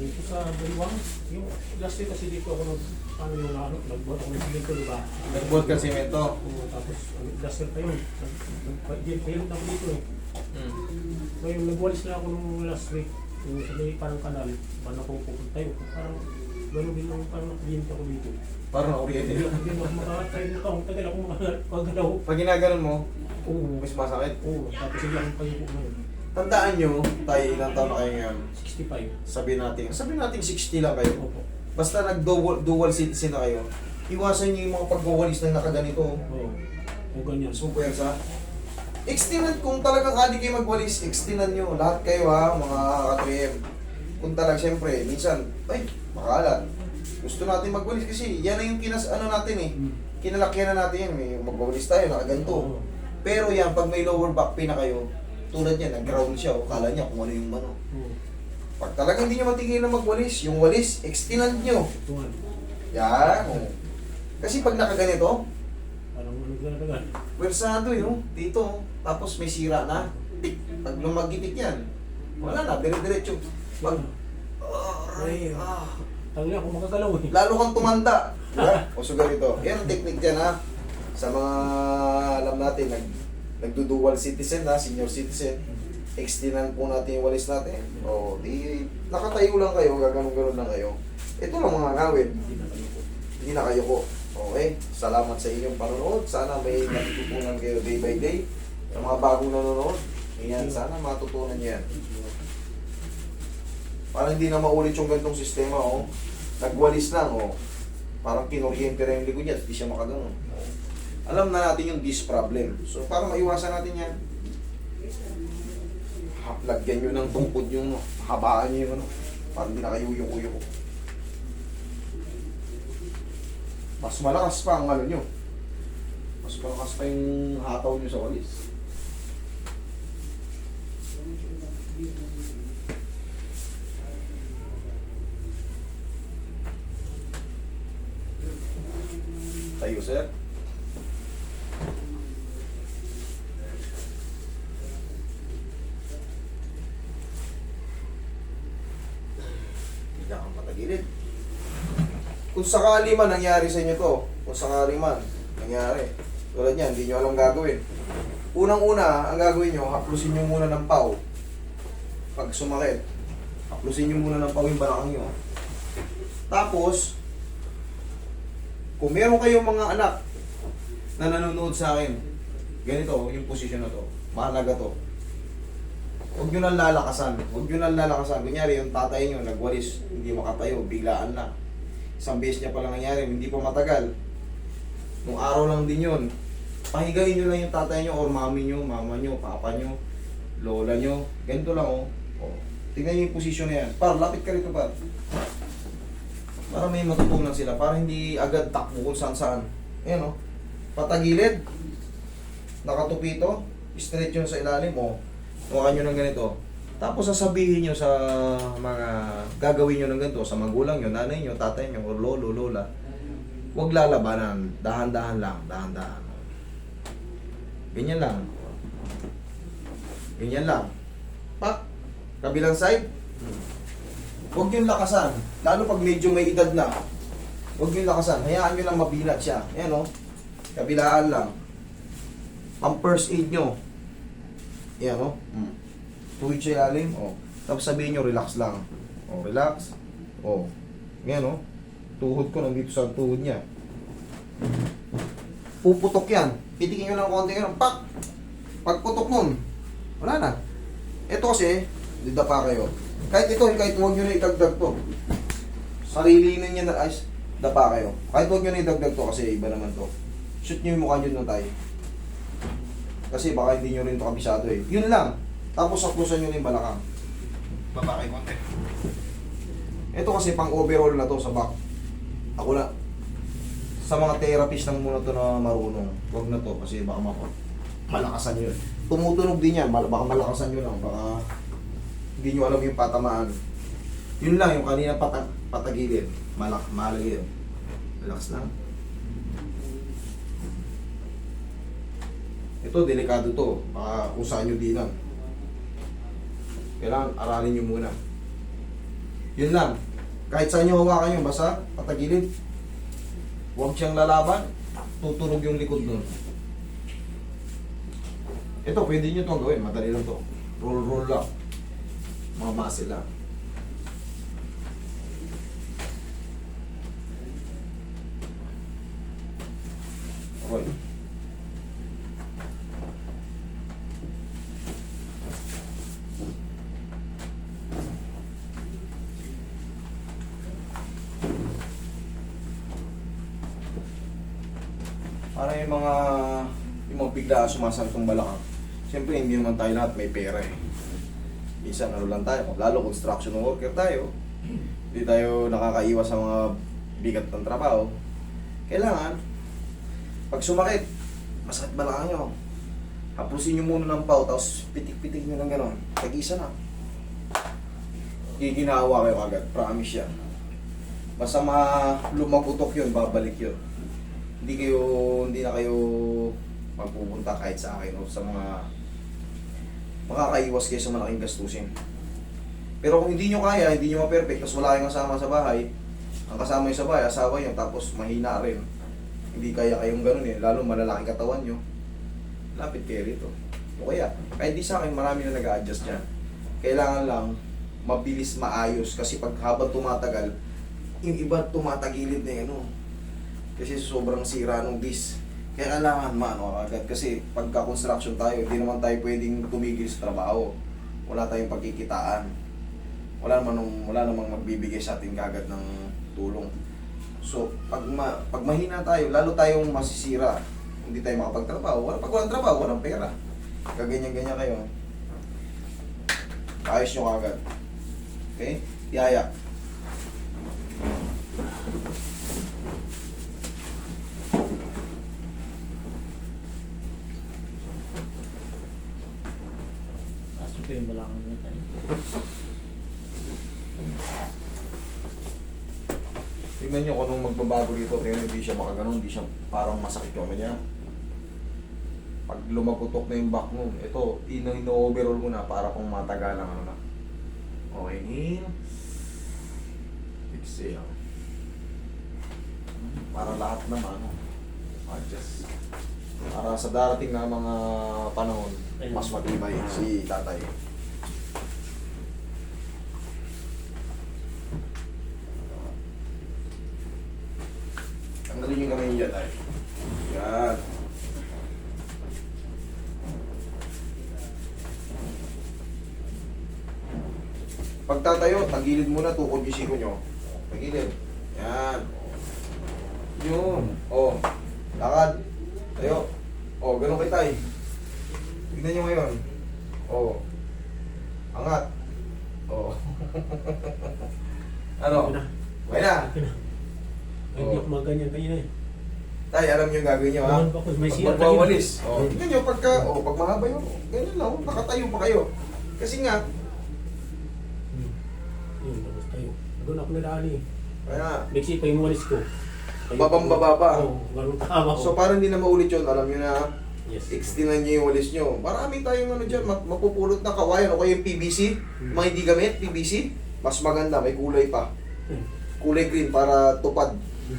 Dito sa Baliwang, yung last week kasi dito ako nag, ano yung ano, nagbuhat ako ng dito, di ba? Nagbuhat ka semento. Oo, tapos ano, last week pa yun. Nag-pahilot na ako dito eh. Mm. Ngayon, nagwalis na ako nung last week. Yung sa may parang kanal, paano ako pupunta yun. Parang gano'n din yung parang nakliyente ako dito. Parang nakuryente. Hindi ako makakatry mo ka, tagal ako makagalaw. Pag ginaganon mo, Oo, mas masakit. oo, tapos hindi akong payuko ngayon. Tandaan nyo, tayo ilang taon na kayo ngayon. 65. Sabihin natin, sabihin natin 60 lang kayo. Opo. Basta nag-dual dual citizen na kayo, iwasan nyo yung mga pagwawalis na nakaganito. Oo. O ganyan. So, sa Extinan, kung talagang kadi kayo magwalis, extinan nyo. Lahat kayo ha, mga ka-3M. Kung talagang, siyempre, minsan, ay, makalat. Gusto natin magwalis kasi yan na yung kinas, ano natin eh. Hmm. Kinalakyan na natin yan. May magwawalis tayo, nakaganto. Oo. Pero yan, pag may lower back pain na kayo, tulad yan, nag-ground siya, o kala niya kung ano yung ano. Pag talagang hindi nyo matigil na magwalis, yung walis, extinand nyo. Tungan. Yan. o. Kasi pag nakaganito, Parang ano gano'n pwersado yun, dito, oh. tapos may sira na. Tik, pag lumagitik yan, wala na, dire-diretso. Pag, aray, ah. Tangi ako makagalaw eh. Lalo kang tumanda. Diba? O so ganito. Yan ang technique dyan ha. Sa mga alam natin, nag, nagdudual citizen ha, senior citizen. Extinan po natin yung walis natin. O, di, nakatayo lang kayo, gaganon-ganon lang kayo. Ito lang mga ngawin. Hindi na kayo na po. Okay? Salamat sa inyong panonood. Sana may natutunan kayo day by day. Sa mga bagong nanonood, Ayan, sana matutunan niyo yan. Para hindi na maulit yung ganitong sistema, oh. Nagwalis lang, oh. Parang kinuryente rin yung likod niya, hindi siya makaganon. Oh. Alam na natin yung this problem. So, para maiwasan natin yan, lagyan nyo ng tungkod yung habaan nyo yung ano, para hindi na kayo yung uyo ko. Mas malakas pa ang ano nyo. Mas malakas pa yung hataw nyo sa walis. Tayo, sir. Hindi ka kang patagilid. Kung sakali man nangyari sa inyo to, kung sakali man nangyari, tulad niyan, hindi nyo alam gagawin. Unang-una, ang gagawin nyo, haplusin nyo muna ng pau. Pag sumakit, haplusin nyo muna ng pau yung balakang nyo. Tapos, kung meron kayong mga anak na nanonood sa akin, ganito, yung posisyon na to, mahalaga to. Huwag nyo nang lalakasan. Huwag nyo nang lalakasan. Kunyari, yung tatay nyo nagwalis, hindi makatayo, biglaan na. Isang beses niya pala nangyari, hindi pa matagal. Nung araw lang din yun. Pahigain nyo lang yung tatay nyo or mami nyo, mama nyo, papa nyo, lola nyo. Ganito lang, oh. oh. Tingnan nyo yung posisyon na yan. Par, lapit ka rito, par. Para may matutunan sila. Para hindi agad takbo kung saan saan. Ayan, oh. Patagilid. Nakatupito. Straight yun sa ilalim, oh. Mukha nyo ng ganito. Tapos sasabihin nyo sa mga gagawin nyo ng ganito, sa magulang nyo, nanay nyo, tatay nyo, or lolo, lola, huwag lalabanan. Dahan-dahan lang, dahan-dahan. Ganyan lang. Ganyan lang. Pak! Kabilang side. Huwag yung lakasan. Lalo pag medyo may edad na. Huwag yung lakasan. Hayaan nyo lang mabinat siya. Ayan o. Kabilaan lang. Ang first aid nyo. Ayan o. Mm. Tuwid siya ilalim. O. Tapos sabihin nyo, relax lang. O, relax. O. Ayan o. Tuhod ko nandito sa tuhod niya. Puputok yan. Pitikin nyo lang konti ganun. Pak! Pagputok nun, wala na. Ito kasi, didapa kayo. Kahit ito, kahit huwag nyo na idagdag to. Sarili na niya na, ay, dapa kayo. Kahit huwag nyo na idagdag to kasi iba naman to. Shoot nyo yung mukha nyo na tayo. Kasi baka hindi nyo rin to kabisado eh. Yun lang. Tapos saklusan nyo yung balakang. Baba kayo konti. Ito kasi pang overall na to sa back. Ako na. Sa mga therapist lang muna to na marunong. Huwag na to kasi baka mako. Malakasan yun. Tumutunog din yan. Mal- Baka malakasan nyo lang. Baka hindi nyo alam yung patamaan. Yun lang yung kanina patag patagilid. Malak malagi yun. Relax lang. Ito, delikado to. Baka kung saan nyo dinan. Kailangan aralin nyo muna. Yun lang. Kahit saan nyo hawakan yun, basta patagilid. Huwag siyang lalaban. Tuturog yung likod nun. Ito, pwede nyo itong gawin. Madali lang to. Roll, roll lang. Mga muscle lang. Okay. Para yung mga yung mga bigla sumasantong balakang. Siyempre, hindi naman tayo lahat may pera eh. Minsan, ano lang tayo, lalo construction worker tayo, hindi tayo nakakaiwas sa mga bigat ng trabaho. Kailangan, pag sumakit, masakit balakang nyo, hapusin nyo muna ng pau, tapos pitik-pitik nyo ng gano'n. Tag-isa na. Giginawa kayo agad, promise yan. Basta ma lumagutok yun, babalik yun. Hindi kayo, hindi na kayo magpupunta kahit sa akin o sa mga makakaiwas kayo sa malaking gastusin. Pero kung hindi nyo kaya, hindi nyo ma-perfect, tapos wala kayong kasama sa bahay, ang kasama nyo sa bahay, asawa nyo, tapos mahina rin. Hindi kaya kayong ganun eh, lalo malalaki katawan nyo, lapit kayo rito. O kaya, kahit di sa akin, marami na nag-a-adjust dyan. Kailangan lang, mabilis maayos, kasi pag habang tumatagal, yung iba tumatagilid na ano, kasi sobrang sira ng disc. Kaya kailangan maano agad kasi pagka construction tayo, hindi naman tayo pwedeng tumigil sa trabaho. Wala tayong pagkikitaan. Wala naman nung, wala namang magbibigay sa atin kagad ng tulong. So, pag, ma, pag mahina tayo, lalo tayong masisira. Hindi tayo makapagtrabaho. Wala, pag walang trabaho, walang pera. Kaganyan-ganyan kayo. Ayos nyo kagad. Okay? Yaya. Kaso ko yung balakang na tayo. Tingnan nyo kung anong magbabago dito. Tingnan hindi siya makaganon, hindi siya parang masakit yung niya. Pag lumagutok na yung back mo, ito, ino ino-overall mo na para kung matagal ang ano na. Okay, in. Exhale. Para lahat naman, ano, adjust. Para sa darating na mga panahon, mas matibay si tatay. Yung kamay niya tayo. Yan. Pagtatayo, tagilid muna, tukod yung siko nyo. Tagilid. Yan. Yun. O. Lakad. Tayo. O, ganun kay tay. Tignan nyo ngayon. O. Angat. O. ano? Okay na. Okay na. Okay na. Ay, Hindi ako maganyan kanina eh. Tay, alam nyo yung gagawin nyo ha? Naman pa ako, may sira magwawalis. tayo. Oh, tingnan nyo pagka, oh, pag mahaba yun, ganyan lang, oh, nakatayo pa kayo. Kasi nga, Hmm. Yun, tapos tayo. Doon ako nadaan eh. kaya, Mixi pa yung walis ko. Tayo- Babang-baba pa. Oo, ganun tama ko. so para hindi na maulit yun, alam nyo na, yes. extinan nyo yung walis nyo. Marami tayong ano dyan, map- mapupulot na kawayan, o kaya yung PVC, Hmm. mga hindi gamit, PVC, mas maganda, may kulay pa. Hmm. Kulay green para tupad.